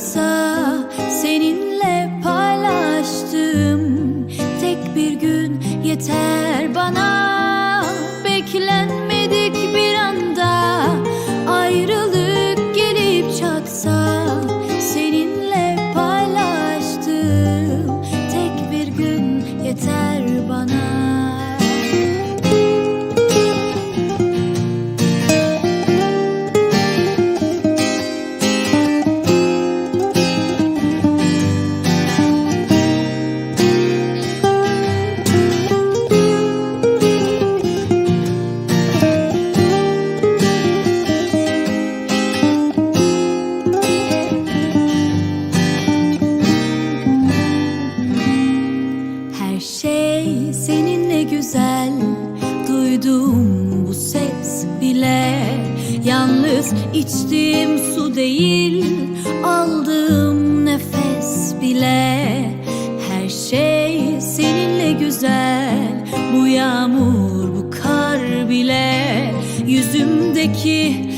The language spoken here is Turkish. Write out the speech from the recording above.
çatsa Seninle paylaştığım Tek bir gün yeter bana. Beklenmedik güzel Duydum bu ses bile. Yalnız içtiğim su değil Aldığım nefes bile. Her şey seninle güzel Bu yağmur bu kar bile. Yüzümdeki